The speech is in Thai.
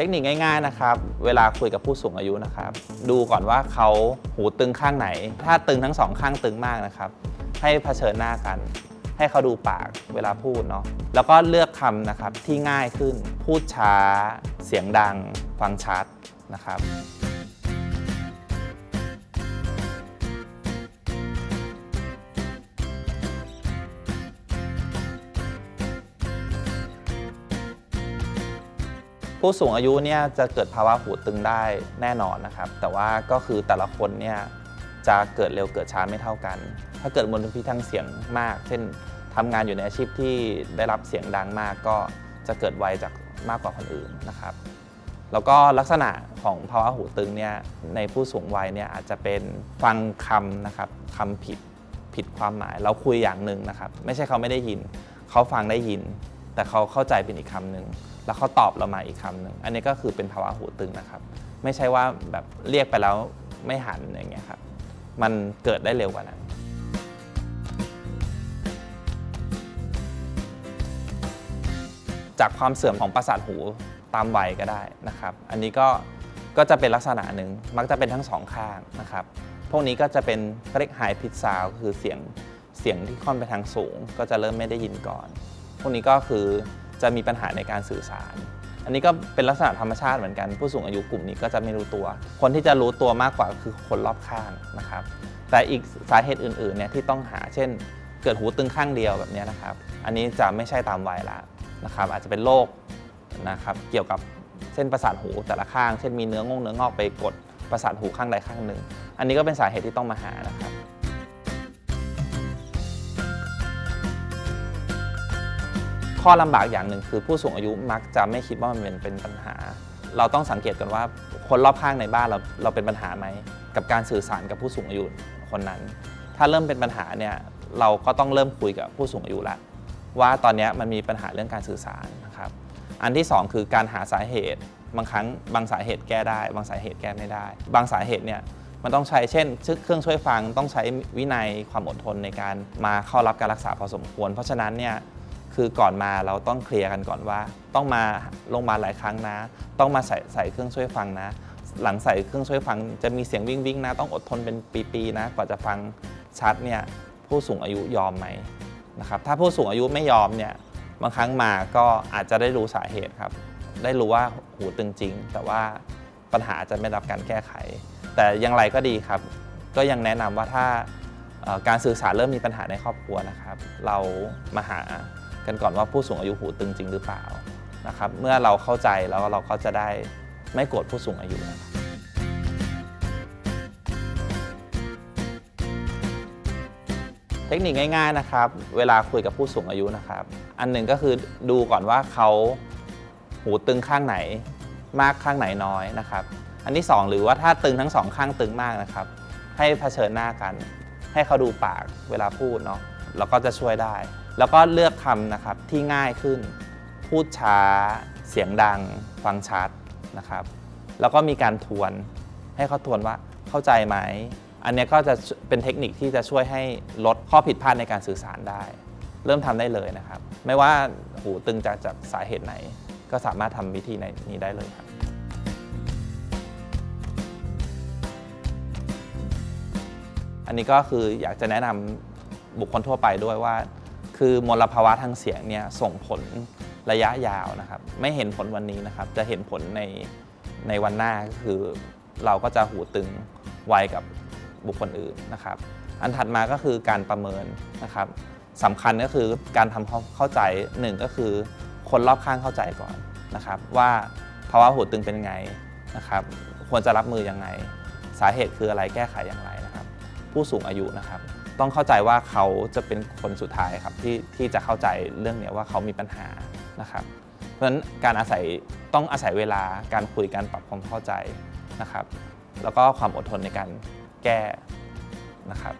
ทคนิคง่ายๆนะครับ เวลาคุยกับผู้สูงอายุนะครับ ดูก่อนว่าเขาหูตึงข้างไหน ถ้าตึงทั้งสองข้างตึงมากนะครับ ให้เผชิญหน้ากัน ให้เขาดูปากเวลาพูดเนาะ แล้วก็เลือกคำนะครับที่ง่ายขึ้น พูดช้า เสียงดัง ฟังชัดนะครับ ผู้สูงอายุเนี่ยจะเกิดภาวะหูตึงได้แน่นอนนะครับ แต่ว่าก็คือแต่ละคนเนี่ยจะเกิดเร็วเกิดช้าไม่เท่ากัน ถ้าเกิดมลพิษทางเสียงมาก เช่นทำงานอยู่ในอาชีพที่ได้รับเสียงดังมากก็จะเกิดไวจากมากกว่าคนอื่นนะครับ แล้วก็ลักษณะของภาวะหูตึงเนี่ยในผู้สูงวัยเนี่ยอาจจะเป็นฟังคำนะครับคำผิดผิดความหมาย เราคุยอย่างหนึ่งนะครับ ไม่ใช่เขาไม่ได้ยิน เขาฟังได้ยิน แต่เขาเข้าใจเป็นอีกคำหนึ่ง แล้วเขาตอบเรามาอีกคำหนึ่งอันนี้ก็คือเป็นภาวะหูตึงนะครับ ไม่ใช่ว่าแบบเรียกไปแล้วไม่หันอย่างเงี้ยครับมันเกิดได้เร็วกว่านั้นจากความเสื่อมของประสาทหูตามวัยก็ได้นะครับ อันนี้ก็ก็จะเป็นลักษณะหนึ่งมักจะเป็นทั้งสองข้างนะครับ พวกนี้ก็จะเป็นเรียกไฮพิทซาวคือเสียงเสียงที่ค่อนไปทางสูง ก็จะเริ่มไม่ได้ยินก่อน พวกนี้ก็คือ จะมีปัญหาในการสื่อสาร อันนี้ก็เป็นลักษณะธรรมชาติเหมือนกัน ผู้สูงอายุกลุ่มนี้ก็จะไม่รู้ตัว คนที่จะรู้ตัวมากกว่าคือคนรอบข้างนะครับ แต่อีกสาเหตุอื่นๆเนี่ยที่ต้องหาเช่น เกิดหูตึงข้างเดียวแบบนี้นะครับ อันนี้จะไม่ใช่ตามวัยละนะครับ อาจจะเป็นโรคนะครับเกี่ยวกับเส้นประสาทหูแต่ละข้าง เช่นมีเนื้องงเนื้องอกไปกดประสาทหูข้างใดข้างหนึ่ง อันนี้ก็เป็นสาเหตุที่ต้องมาหานะครับ ข้อลำบากอย่างหนึ่งคือผู้สูงอายุมักจะไม่คิดว่ามันเป็นเป็นปัญหา เราต้องสังเกตกันว่าคนรอบข้างในบ้านเราเราเป็นปัญหาไหมกับการสื่อสารกับผู้สูงอายุคนนั้น ถ้าเริ่มเป็นปัญหาเนี่ยเราก็ต้องเริ่มคุยกับผู้สูงอายุละว่าตอนนี้มันมีปัญหาเรื่องการสื่อสารนะครับอันที่สองคือการหาสาเหตุบางครั้งบางสาเหตุแก้ได้ บางสาเหตุแก้ไม่ได้ บางสาเหตุเนี่ยมันต้องใช้เช่นเครื่องช่วยฟังต้องใช้วินัยความอดทนในการมาเข้ารับการรักษาพอสมควร เพราะฉะนั้นเนี่ย คือก่อนมาเราต้องเคลียร์กันก่อนว่า ต้องมาโรงพยาบาลหลายครั้งนะ ต้องมาใส่ใส่เครื่องช่วยฟังนะ หลังใส่เครื่องช่วยฟังจะมีเสียงวิ่งวิ่งๆนะ ต้องอดทนเป็นปีๆนะกว่าจะฟังชัดเนี่ยผู้สูงอายุยอมไหมนะครับถ้าผู้สูงอายุไม่ยอมเนี่ยบางครั้งมาก็อาจจะได้รู้สาเหตุครับ ได้รู้ว่าหูตึงจริง แต่ว่าปัญหาจะไม่รับการแก้ไข แต่อย่างไรก็ดีครับ ก็ยังแนะนำว่าถ้าการสื่อสารเริ่มมีปัญหาในครอบครัวนะครับ เรามาหา กันก่อนว่าผู้สูงอายุหูตึงจริงหรือเปล่านะครับเมื่อเราเข้าใจแล้วเราก็จะได้ไม่โกรธผู้สูงอายุนะครับเทคนิคง่ายๆนะครับ เวลาคุยกับผู้สูงอายุนะครับ อันหนึ่งก็คือดูก่อนว่าเขาหูตึงข้างไหน มากข้างไหนน้อยนะครับ อันที่สองหรือว่าถ้าตึงทั้งสองข้างตึงมากนะครับ ให้เผชิญหน้ากัน ให้เขาดูปากเวลาพูดเนาะแล้วก็จะช่วยได้ แล้วก็เลือกคำนะครับที่ง่ายขึ้น พูดช้า เสียงดัง ฟังชัดนะครับ แล้วก็มีการทวนให้เขาทวนว่าเข้าใจไหม อันนี้ก็จะเป็นเทคนิคที่จะช่วยให้ลดข้อผิดพลาดในการสื่อสารได้ เริ่มทำได้เลยนะครับ ไม่ว่าหูตึงจากจากสาเหตุไหน ก็สามารถทำวิธีในนี้ได้เลยครับอันนี้ก็คืออยากจะแนะนำบุคคลทั่วไปด้วยว่า คือมลภาวะทางเสียงเนี่ยส่งผลระยะยาวนะครับ ไม่เห็นผลวันนี้นะครับ จะเห็นผลในในวันหน้าก็คือ เราก็จะหูตึงไวกับบุคคลอื่นนะครับ อันถัดมาก็คือการประเมินนะครับสำคัญก็คือการทำความเข้าใจหนึ่งก็คือคนรอบข้างเข้าใจก่อนนะครับ ว่าภาวะหูตึงเป็นไงนะครับควรจะรับมือยังไง สาเหตุคืออะไรแก้ไขอย่างไรนะครับ ผู้สูงอายุนะครับ ต้องเข้าใจว่าเขาจะเป็นคนสุดท้ายครับที่ที่จะเข้าใจเรื่องเนี้ยว่าเขามีปัญหานะครับ เพราะฉะนั้นการอาศัยต้องอาศัยเวลาการคุยการปรับความเข้าใจนะครับ แล้วก็ความอดทนในการแก้นะครับ